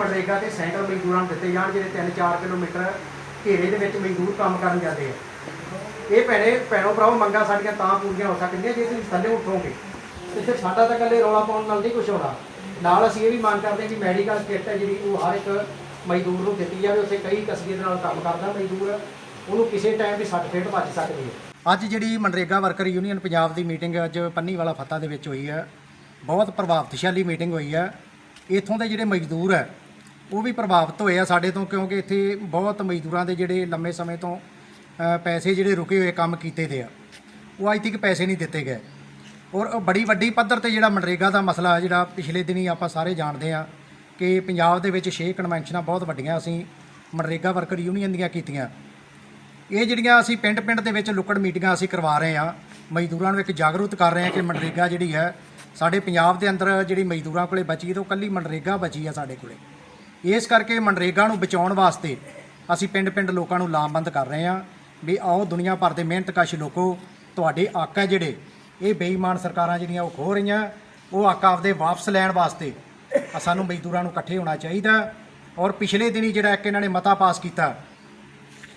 ਮਨਰੇਗਾ ਤੇ ਸਾਈਕਲ ਮਜ਼ਦੂਰਾਂ ਨੂੰ ਦਿੱਤੇ ਜਾਣ, ਜਿਹੜੇ 3-4 ਕਿਲੋਮੀਟਰ ਘੇਰੇ ਦੇ ਵਿੱਚ ਮਜ਼ਦੂਰ ਕੰਮ ਕਰਨ ਜਾਂਦੇ ਆ। ਇਹ ਭੈਣੇ, ਭੈਣੋ ਭਰਾਓ, ਮੰਗਾਂ ਸਾਡੀਆਂ ਤਾਂ ਪੂਰੀਆਂ ਹੋ ਸਕਦੀਆਂ ਜੇ ਤੁਸੀਂ ਥੱਲੇ ਉੱਠੋਗੇ। ਤੇ ਸਾਡਾ ਤਾਂ ਇਕੱਲੇ ਰੌਲਾ ਪਾਉਣ ਨਾਲ ਨਹੀਂ ਕੁਝ ਹੋਣਾ। ਨਾਲ ਅਸੀਂ ਇਹ ਵੀ ਮੰਗ ਕਰਦੇ ਹਾਂ ਕਿ ਮੈਡੀਕਲ ਕਿੱਟ ਹੈ ਜਿਹੜੀ ਉਹ ਹਰ ਇੱਕ ਮਜ਼ਦੂਰ ਨੂੰ ਦਿੱਤੀ ਜਾਵੇ, ਉੱਥੇ ਕਈ ਕਸਬੇ ਦੇ ਨਾਲ ਕੰਮ ਕਰਦਾ ਮਜ਼ਦੂਰ, ਉਹਨੂੰ ਕਿਸੇ ਟਾਈਮ ਵੀ ਸਰਟੀਫਿਕੇਟ ਫੇਟ ਵੱਜ ਸਕਦੀ ਹੈ। ਅੱਜ ਜਿਹੜੀ ਮਨਰੇਗਾ ਵਰਕਰ ਯੂਨੀਅਨ ਪੰਜਾਬ ਦੀ ਮੀਟਿੰਗ ਅੱਜ ਪੰਨੀ ਵਾਲਾ ਫੱਤਾ ਦੇ ਵਿੱਚ ਹੋਈ ਹੈ। ਬਹੁਤ ਪ੍ਰਭਾਵਸ਼ਾਲੀ ਮੀਟਿੰਗ ਹੋਈ ਹੈ। ਇੱਥੋਂ ਦੇ ਜਿਹੜੇ ਮਜ਼ਦੂਰ ਹੈ ਉਹ ਵੀ ਪ੍ਰਭਾਵਿਤ ਹੋਏ ਆ ਸਾਡੇ ਤੋਂ, ਕਿਉਂਕਿ ਇੱਥੇ ਬਹੁਤ ਮਜ਼ਦੂਰਾਂ ਦੇ ਜਿਹੜੇ ਲੰਮੇ ਸਮੇਂ ਤੋਂ ਪੈਸੇ ਜਿਹੜੇ ਰੁਕੇ ਹੋਏ ਕੰਮ ਕੀਤੇ ਦੇ ਆ। ਉਹ ਅੱਜ ਤੱਕ ਪੈਸੇ ਨਹੀਂ ਦਿੱਤੇ ਗਏ। ਔਰ ਬੜੀ ਵੱਡੀ ਪੱਧਰ ਤੇ ਜਿਹੜਾ ਮਨਰੇਗਾ ਦਾ ਮਸਲਾ ਜਿਹੜਾ ਪਿਛਲੇ ਦਿਨੀ ਆਪਾਂ ਸਾਰੇ ਜਾਣਦੇ ਆ ਕਿ ਪੰਜਾਬ ਦੇ ਵਿੱਚ 6 ਕਨਵੈਨਸ਼ਨਾਂ ਬਹੁਤ ਵੱਡੀਆਂ ਅਸੀਂ ਮਨਰੇਗਾ ਵਰਕਰ ਯੂਨੀਅਨ ਦੀਆਂ ਕੀਤੀਆਂ। ਇਹ ਜਿਹੜੀਆਂ ਅਸੀਂ ਪਿੰਡ-ਪਿੰਡ ਦੇ ਵਿੱਚ ਲੁੱਕੜ ਮੀਟਿੰਗਾਂ ਅਸੀਂ ਕਰਵਾ ਰਹੇ ਹਾਂ ਮਜ਼ਦੂਰਾਂ ਨੂੰ ਇੱਕ ਜਾਗਰੂਕ ਕਰ ਰਹੇ ਹਾਂ ਕਿ ਮਨਰੇਗਾ ਜਿਹੜੀ ਹੈ, ਸਾਡੇ ਪੰਜਾਬ ਦੇ ਅੰਦਰ ਜਿਹੜੀ ਮਜ਼ਦੂਰਾਂ ਕੋਲੇ ਬਚੀ ਹੈ ਉਹ ਕੱਲੀ ਮਨਰੇਗਾ ਬਚੀ ਆ ਸਾਡੇ ਕੋਲੇ। ਇਸ ਕਰਕੇ ਮਨਰੇਗਾ ਨੂੰ ਬਚਾਉਣ ਵਾਸਤੇ ਅਸੀਂ ਪਿੰਡ-ਪਿੰਡ ਲੋਕਾਂ ਨੂੰ ਲਾਮਬੰਦ ਕਰ ਰਹੇ ਹਾਂ ਵੀ ਆਓ ਦੁਨੀਆ ਭਰ ਦੇ ਮਿਹਨਤਕਸ਼ ਲੋਕੋ, ਤੁਹਾਡੇ ਆਕਾ ਜਿਹੜੇ, ਇਹ ਬੇਈਮਾਨ ਸਰਕਾਰਾਂ ਜਿਹੜੀਆਂ ਉਹ ਖੋ ਰਹੀਆਂ, ਉਹ ਆਕਾ ਆਪਦੇ ਵਾਪਸ ਲੈਣ ਵਾਸਤੇ ਸਾਨੂੰ ਮਜ਼ਦੂਰਾਂ ਨੂੰ ਇਕੱਠੇ ਹੋਣਾ ਚਾਹੀਦਾ ਔਰ ਪਿਛਲੇ ਦਿਨੀ ਜਿਹੜਾ ਇੱਕ ਇਹਨਾਂ ਨੇ ਮਤਾ ਪਾਸ ਕੀਤਾ,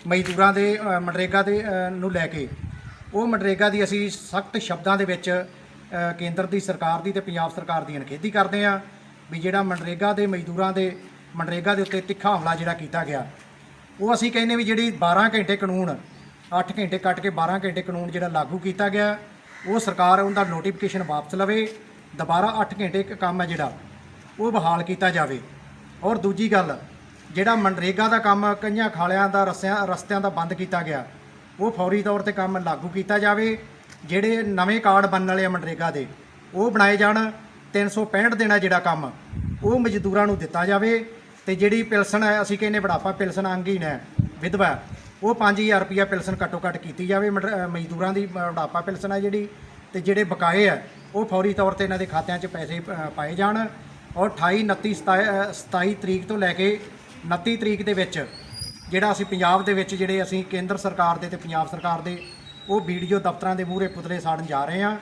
ਮਜ਼ਦੂਰਾਂ ਦੇ ਮਨਰੇਗਾ ਦੇ ਨੂੰ ਲੈ ਕੇ, ਉਹ ਮਨਰੇਗਾ ਦੀ ਅਸੀਂ ਸਖਤ ਸ਼ਬਦਾਂ ਦੇ ਵਿੱਚ ਕੇਂਦਰ ਦੀ ਸਰਕਾਰ ਦੀ ਤੇ ਪੰਜਾਬ ਸਰਕਾਰ ਦੀ ਅਣਖੇਧੀ ਕਰਦੇ ਹਾਂ ਵੀ ਜਿਹੜਾ ਮਨਰੇਗਾ ਦੇ ਮਜ਼ਦੂਰਾਂ ਦੇ ਮਨਰੇਗਾ ਦੇ ਉੱਤੇ ਤਿੱਖਾ ਹਮਲਾ ਜਿਹੜਾ ਕੀਤਾ ਗਿਆ। ਉਹ ਅਸੀਂ ਕਹਿੰਦੇ ਵੀ ਜਿਹੜੀ 12 ਘੰਟੇ ਕਾਨੂੰਨ 8 ਘੰਟੇ ਕੱਟ ਕੇ 12 ਘੰਟੇ ਕਾਨੂੰਨ ਜਿਹੜਾ ਲਾਗੂ ਕੀਤਾ ਗਿਆ, ਉਹ ਸਰਕਾਰ ਉਹਦਾ ਨੋਟੀਫਿਕੇਸ਼ਨ ਵਾਪਸ ਲਵੇ, ਦੁਬਾਰਾ 8 ਘੰਟੇ ਇੱਕ ਕੰਮ ਹੈ ਜਿਹੜਾ, ਉਹ ਬਹਾਲ ਕੀਤਾ ਜਾਵੇ। ਔਰ ਦੂਜੀ ਗੱਲ, ਜਿਹੜਾ ਮਨਰੇਗਾ ਦਾ ਕੰਮ ਕਈਆਂ ਖਾਲਿਆਂ ਦਾ ਰਸਿਆਂ, ਰਸਤਿਆਂ ਦਾ ਬੰਦ ਕੀਤਾ ਗਿਆ, ਉਹ ਫੌਰੀ ਤੌਰ ਤੇ ਕੰਮ ਲਾਗੂ ਕੀਤਾ ਜਾਵੇ, ਜਿਹੜੇ ਨਵੇਂ ਕਾਰਡ ਬਣਨ ਵਾਲੇ ਆ ਮਨਰੇਗਾ ਦੇ, ਉਹ ਬਣਾਏ ਜਾਣ 365 ਦਿਨਾਂ ਜਿਹੜਾ ਕੰਮ, ਉਹ ਮਜ਼ਦੂਰਾਂ ਨੂੰ ਦਿੱਤਾ ਜਾਵੇ ਤੇ ਜਿਹੜੀ ਪਿਲਸਣ ਹੈ ਅਸੀਂ ਕਹਿੰਦੇ ਬੁਢਾਪਾ ਪਿਲਸਣ ਅੰਗਹੀਣ ਹੈ ਵਿਧਵਾ ਹੈ, ਉਹ 5000 ਰੁਪਿਆ ਪਿਲਸਣ ਘੱਟੋ ਘੱਟ ਕੀਤੀ ਜਾਵੇ ਮਨਰ- ਮਜ਼ਦੂਰਾਂ ਦੀ ਅ, ਬੁਢਾਪਾ ਹੈ ਜਿਹੜੀ ਤੇ ਜਿਹੜੇ ਬਕਾਏ ਆ ਉਹ ਫੌਰੀ ਤੌਰ ਤੇ ਇਹਨਾਂ ਦੇ ਖਾਤਿਆਂ 'ਚ ਪੈਸੇ ਪਾਏ ਜਾਣ ਔਰ 28 29 27 ਅ, 27 ਤਰੀਕ ਤੋਂ ਲੈ ਕੇ 29 ਤਰੀਕ ਦੇ ਵਿੱਚ ਜਿਹੜਾ ਅਸੀਂ ਪੰਜਾਬ ਦੇ ਵਿੱਚ ਜਿਹੜੇ ਅਸੀਂ ਕੇਂਦਰ ਸਰਕਾਰ ਦੇ ਤੇ ਪੰਜਾਬ ਸਰਕਾਰ ਦੇ ਉਹ ਵੀਡੀਓ ਦਫ਼ਤਰਾਂ ਦੇ ਮੂਹਰੇ ਪੁਤਲੇ ਸਾੜਨ ਜਾ ਰਹੇ ਹਾਂ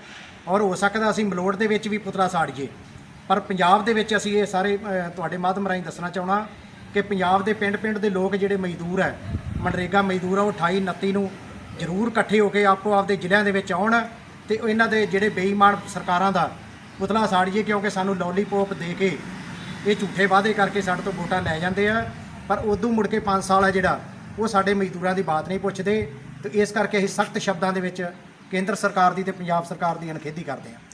ਔਰ ਹੋ ਸਕਦਾ ਅਸੀਂ ਮਲੋੜ ਦੇ ਵਿੱਚ ਵੀ ਪੁਤਲਾ ਸਾੜੀਏ ਪਰ ਪੰਜਾਬ ਦੇ ਵਿੱਚ ਅਸੀਂ ਇਹ ਸਾਰੇ ਤੁਹਾਡੇ ਮਾਧਿਅਮ ਰਾਹੀਂ ਦੱਸਣਾ ਚਾਹਣਾ ਕਿ ਪੰਜਾਬ ਦੇ ਪਿੰਡ-ਪਿੰਡ ਦੇ ਲੋਕ ਜਿਹੜੇ ਮਜ਼ਦੂਰ ਹੈ, ਮਨਰੇਗਾ ਮਜ਼ਦੂਰ ਆ, ਉਹ 28 29 ਨੂੰ ਜ਼ਰੂਰ ਇਕੱਠੇ ਹੋ ਕੇ ਆਪੋ ਆਪਦੇ ਜ਼ਿਲ੍ਹਿਆਂ ਦੇ ਵਿੱਚ ਆਉਣ ਤੇ ਇਹਨਾਂ ਦੇ ਜਿਹੜੇ ਬੇਈਮਾਨ ਸਰਕਾਰਾਂ ਦਾ ਪੁਤਲਾ ਸਾੜੀਏ ਕਿਉਂਕਿ ਸਾਨੂੰ ਲੋਲੀਪੌਪ ਦੇ ਕੇ ਇਹ ਝੂਠੇ ਵਾਅਦੇ ਕਰਕੇ ਸਾਡੇ ਤੋਂ ਵੋਟਾਂ ਲੈ ਜਾਂਦੇ ਆ। ਪਰ ਉਦੋਂ ਮੁੜ ਕੇ 5 ਸਾਲ ਆ ਜਿਹੜਾ, ਉਹ ਸਾਡੇ ਮਜ਼ਦੂਰਾਂ ਦੀ ਬਾਤ ਨਹੀਂ ਪੁੱਛਦੇ ਤੇ ਇਸ ਕਰਕੇ ਅਸੀਂ ਸਖਤ ਸ਼ਬਦਾਂ ਦੇ ਵਿੱਚ ਕੇਂਦਰ ਸਰਕਾਰ ਦੀ ਤੇ ਪੰਜਾਬ ਸਰਕਾਰ ਦੀ ਅਣਖੇਧੀ ਕਰਦੇ ਹਾਂ